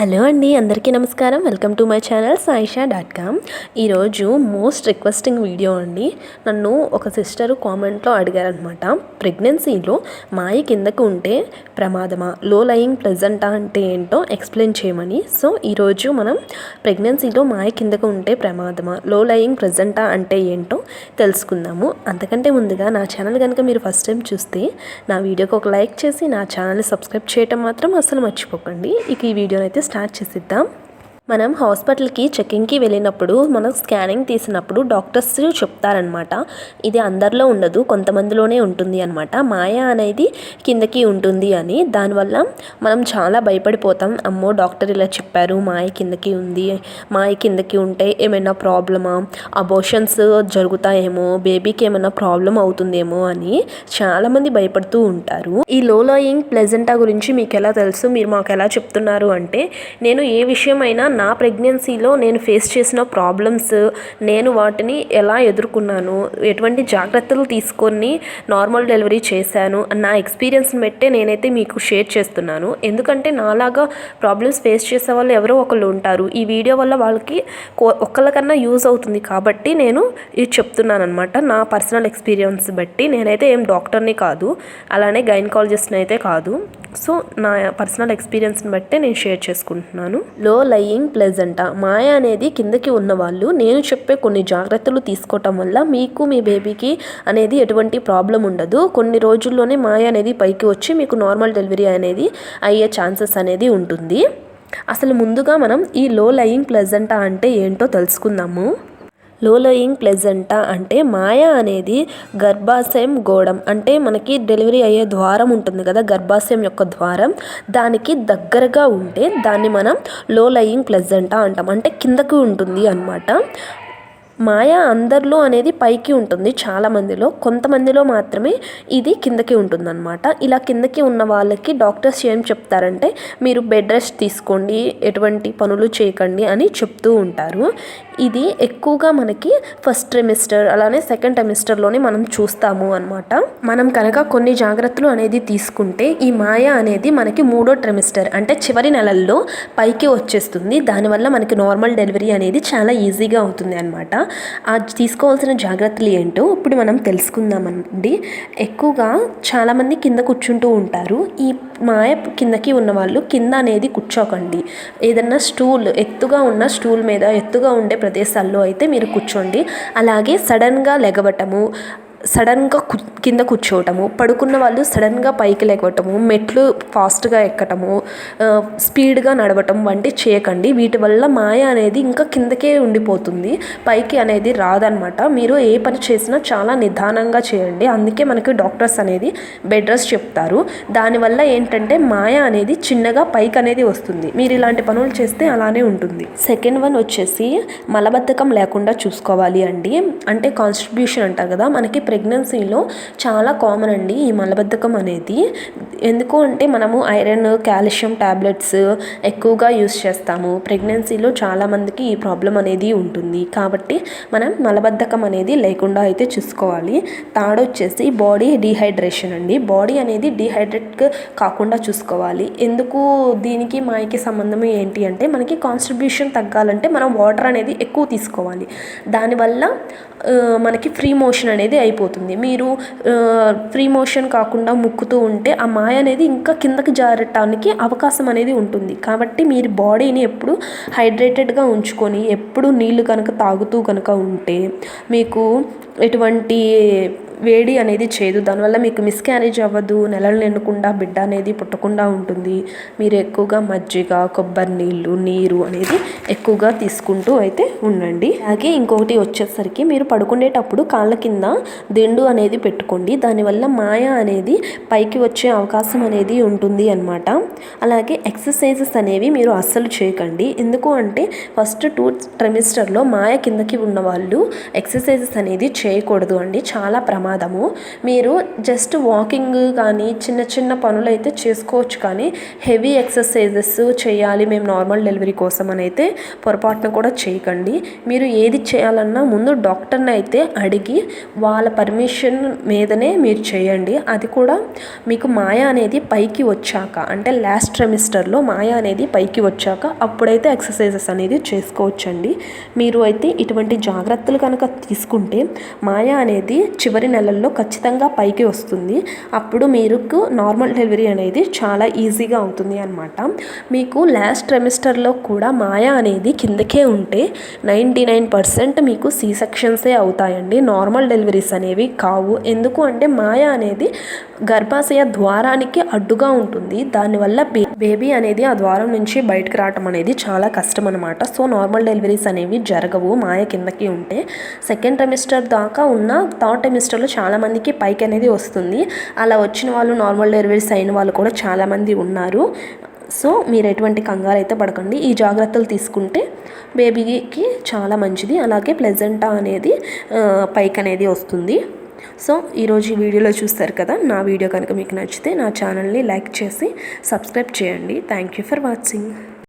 Hello అండి అందరికీ నమస్కారం. Welcome to my channel Saisha dot com. ఈరోజు మోస్ట్ రిక్వెస్టింగ్ వీడియో అండి. నన్ను ఒక సిస్టర్ కామెంట్లో అడిగారనమాట ప్రెగ్నెన్సీలో మాయ కిందకు ఉంటే ప్రమాదమా? లో లయింగ్ ప్రెజెంటా అంటే ఏంటో ఎక్స్ప్లెయిన్ చేయమని. సో ఈరోజు మనం ప్రెగ్నెన్సీలో మాయ కిందకు ఉంటే ప్రమాదమా? లో లయింగ్ ప్రెజెంటా అంటే ఏంటో తెలుసుకుందాము. అంతకంటే ముందుగా నా ఛానల్ కనుక మీరు ఫస్ట్ టైం చూస్తే నా వీడియోకి ఒక లైక్ చేసి నా ఛానల్ని సబ్స్క్రైబ్ చేయటం మాత్రం అసలు మర్చిపోకండి. ఇక ఈ వీడియోనైతే స్టార్ట్ చేసిద్దాం. మనం హాస్పిటల్కి చెకింగ్కి వెళ్ళినప్పుడు మనం స్కానింగ్ తీసినప్పుడు డాక్టర్స్ చెప్తారనమాట ఇది అందరిలో ఉండదు కొంతమందిలోనే ఉంటుంది అనమాట మాయ అనేది కిందకి ఉంటుంది అని. దానివల్ల మనం చాలా భయపడిపోతాం. అమ్మో డాక్టర్ ఇలా చెప్పారు మాయ కిందకి ఉంది. మాయ కిందకి ఉంటే ఏమైనా ప్రాబ్లమా? అబోషన్స్ జరుగుతాయేమో? బేబీకి ఏమైనా ప్రాబ్లం అవుతుందేమో అని చాలామంది భయపడుతూ ఉంటారు. ఈ లో లోయింగ్ ప్లెజెంటా గురించి మీకు ఎలా తెలుసు? మీరు మాకు ఎలా చెప్తున్నారు అంటే నేను ఏ విషయమైనా నా ప్రెగ్నెన్సీలో నేను ఫేస్ చేసిన ప్రాబ్లమ్స్ నేను వాటిని ఎలా ఎదుర్కొన్నాను ఎటువంటి జాగ్రత్తలు తీసుకొని నార్మల్ డెలివరీ చేశాను నా ఎక్స్పీరియన్స్ని బట్టే నేనైతే మీకు షేర్ చేస్తున్నాను. ఎందుకంటే నాలాగా ప్రాబ్లమ్స్ ఫేస్ చేసే వాళ్ళు ఎవరో ఒకళ్ళు ఉంటారు. ఈ వీడియో వల్ల వాళ్ళకి ఒక్కళ్ళకన్నా యూజ్ అవుతుంది కాబట్టి నేను ఇది చెప్తున్నాను అనమాట నా పర్సనల్ ఎక్స్పీరియన్స్ బట్టి నేనైతే ఏం డాక్టర్ని కాదు అలానే గైనకాలజిస్ట్ని అయితే కాదు. సో నా పర్సనల్ ఎక్స్పీరియన్స్ని బట్టే నేను షేర్ చేసుకుంటున్నాను. లో లయింగ్ ప్లెజెంటా మాయ అనేది కిందకి ఉన్నవాళ్ళు. నేను చెప్పే కొన్ని జాగ్రత్తలు తీసుకోవటం వల్ల మీకు మీ బేబీకి అనేది ఎటువంటి ప్రాబ్లం ఉండదు. కొన్ని రోజుల్లోనే మాయ అనేది పైకి వచ్చి మీకు నార్మల్ డెలివరీ అనేది అయ్యే ఛాన్సెస్ అనేది ఉంటుంది. అసలు ముందుగా మనం ఈ లో లయింగ్ ప్లెజెంటా అంటే ఏంటో తెలుసుకుందాము. లోలోయింగ్ ప్లెజెంటా అంటే మాయ అనేది గర్భాశయం గోడం. అంటే మనకి డెలివరీ అయ్యే ద్వారం ఉంటుంది కదా గర్భాశయం యొక్క ద్వారం. దానికి దగ్గరగా ఉంటే దాన్ని మనం లోలయింగ్ ప్లెజెంటా అంటాం. అంటే కిందకు ఉంటుంది అనమాట మాయ అందరిలో అనేది పైకి ఉంటుంది చాలామందిలో కొంతమందిలో మాత్రమే ఇది కిందకి ఉంటుందన్నమాట. ఇలా కిందకి ఉన్న వాళ్ళకి డాక్టర్స్ ఏం చెప్తారంటే మీరు బెడ్ రెస్ట్ తీసుకోండి ఎటువంటి పనులు చేయకండి అని చెప్తూ ఉంటారు. ఇది ఎక్కువగా మనకి ఫస్ట్ ట్రిమిస్టర్ అలానే సెకండ్ టెమిస్టర్లోనే మనం చూస్తాము అనమాట మనం కనుక కొన్ని జాగ్రత్తలు అనేది తీసుకుంటే ఈ మాయ అనేది మనకి మూడో ట్రిమిస్టర్ అంటే చివరి నెలల్లో పైకి వచ్చేస్తుంది. దానివల్ల మనకి నార్మల్ డెలివరీ అనేది చాలా ఈజీగా అవుతుంది అనమాట ఆ తీసుకోవాల్సిన జాగ్రత్తలు ఏంటో ఇప్పుడు మనం తెలుసుకుందామండి. ఎక్కువగా చాలామంది కింద కూర్చుంటూ ఉంటారు. ఈ మాయ కిందకి ఉన్న వాళ్ళు కింద అనేది కూర్చోకండి. ఏదన్నా స్టూల్ ఎత్తుగా ఉన్న స్టూల్ మీద ఎత్తుగా ఉండే ప్రదేశాల్లో అయితే మీరు కూర్చోండి. అలాగే సడన్గా లెగవటము సడన్గా కింద కూర్చోవటము పడుకున్న వాళ్ళు సడన్గా పైకి లేకపోవటము మెట్లు ఫాస్ట్గా ఎక్కటము స్పీడ్గా నడవటం వంటి చేయకండి. వీటి వల్ల మాయ అనేది ఇంకా కిందకే ఉండిపోతుంది. పైకి అనేది రాదనమాట. మీరు ఏ పని చేసినా చాలా నిదానంగా చేయండి. అందుకే మనకి డాక్టర్స్ అనేది బెడ్ రెస్ట్ చెప్తారు. దానివల్ల ఏంటంటే మాయ అనేది చిన్నగా పైకి అనేది వస్తుంది. మీరు ఇలాంటి పనులు చేస్తే అలానే ఉంటుంది. సెకండ్ వన్ వచ్చేసి మలబద్ధకం లేకుండా చూసుకోవాలి అండి. అంటే కాన్స్ట్రిబ్యూషన్ అంటారు కదా మనకి ప్రెగ్నెన్సీలో చాలా కామన్ అండి ఈ మలబద్ధకం అనేది. ఎందుకు అంటే మనము ఐరన్ కాల్షియం ట్యాబ్లెట్స్ ఎక్కువగా యూస్ చేస్తాము. ప్రెగ్నెన్సీలో చాలామందికి ఈ ప్రాబ్లం అనేది ఉంటుంది. కాబట్టి మనం మలబద్ధకం అనేది లేకుండా అయితే చూసుకోవాలి. తాడొచ్చేసి బాడీ డీహైడ్రేషన్ అండి. బాడీ అనేది డీహైడ్రేట్ కాకుండా చూసుకోవాలి. ఎందుకు దీనికి మాయకి సంబంధం ఏంటి అంటే మనకి కాన్స్ట్రిబ్యూషన్ తగ్గాలంటే మనం వాటర్ అనేది ఎక్కువ తీసుకోవాలి. దానివల్ల మనకి ఫ్రీ మోషన్ అనేది అయిపోతుంది మీరు ఫ్రీ మోషన్ కాకుండా ముక్కుతూ ఉంటే ఆ మాయ అనేది ఇంకా కిందకి జారటానికి అవకాశం అనేది ఉంటుంది. కాబట్టి మీరు బాడీని ఎప్పుడు హైడ్రేటెడ్గా ఉంచుకొని ఎప్పుడు నీళ్ళు కనుక తాగుతూ కనుక ఉంటే మీకు ఎటువంటి వేడి అనేది చేయదు. దానివల్ల మీకు మిస్క్యారేజ్ అవ్వదు నెలలు నిండకుండా బిడ్డ అనేది పుట్టకుండా ఉంటుంది. మీరు ఎక్కువగా మజ్జిగ కొబ్బరి నీళ్ళు నీరు అనేది ఎక్కువగా తీసుకుంటూ అయితే ఉండండి. అలాగే ఇంకొకటి వచ్చేసరికి మీరు పడుకునేటప్పుడు కాళ్ళ కింద దిండు అనేది పెట్టుకోండి. దానివల్ల మాయ అనేది పైకి వచ్చే అవకాశం అనేది ఉంటుంది అనమాట అలాగే ఎక్సర్సైజెస్ అనేవి మీరు అస్సలు చేయకండి. ఎందుకు అంటే ఫస్ట్ టూ ట్రెమిస్టర్లో మాయ కిందకి ఉన్న వాళ్ళు ఎక్సర్సైజెస్ అనేది చేయకూడదు అండి. చాలా ప్రమాదం. ప్రమాదము. మీరు జస్ట్ వాకింగ్ కానీ చిన్న చిన్న పనులు అయితే చేసుకోవచ్చు కానీ హెవీ ఎక్సర్సైజెస్ చేయాలి మేము నార్మల్ డెలివరీ కోసం అని అయితే పొరపాటున కూడా చేయకండి. మీరు ఏది చేయాలన్నా ముందు డాక్టర్ని అయితే అడిగి వాళ్ళ పర్మిషన్ మీదనే మీరు చేయండి. అది కూడా మీకు మాయ అనేది పైకి వచ్చాక అంటే లాస్ట్ ట్రెమిస్టర్లో మాయ అనేది పైకి వచ్చాక అప్పుడైతే ఎక్సర్సైజెస్ అనేది చేసుకోవచ్చండి. మీరు అయితే ఇటువంటి జాగ్రత్తలు కనుక తీసుకుంటే మాయ అనేది చివరి నెలల్లో ఖచ్చితంగా పైకి వస్తుంది. అప్పుడు మీకు నార్మల్ డెలివరీ అనేది చాలా ఈజీగా అవుతుంది అనమాట మీకు లాస్ట్ ట్రెమిస్టర్లో కూడా మాయ అనేది కిందకే ఉంటే నైంటీ నైన్ పర్సెంట్ మీకు సి సెక్షన్సే అవుతాయండి. నార్మల్ డెలివరీస్ అనేవి కావు. ఎందుకు అంటే మాయ అనేది గర్భాశయ ద్వారానికి అడ్డుగా ఉంటుంది. దానివల్ల బేబీ అనేది ఆ ద్వారం నుంచి బయటకు రావటం అనేది చాలా కష్టం అనమాట సో నార్మల్ డెలివరీస్ అనేవి జరగవు. మాయ కిందకి ఉంటే సెకండ్ సెమిస్టర్ దాకా ఉన్న థర్డ్ సెమిస్టర్లో చాలామందికి పైకి అనేది వస్తుంది. అలా వచ్చిన వాళ్ళు నార్మల్ డెలివరీస్ అయిన వాళ్ళు కూడా చాలామంది ఉన్నారు. సో మీరు ఎటువంటి కంగారు అయితే పడకండి. ఈ జాగ్రత్తలు తీసుకుంటే బేబీకి చాలా మంచిది. అలాగే ప్లెజెంటా అనేది పైకి అనేది వస్తుంది. సో ఈరోజు ఈ వీడియోలో చూస్తారు కదా నా వీడియో కనుక మీకు నచ్చితే నా ఛానల్ని లైక్ చేసి సబ్స్క్రైబ్ చేయండి. Thank you for watching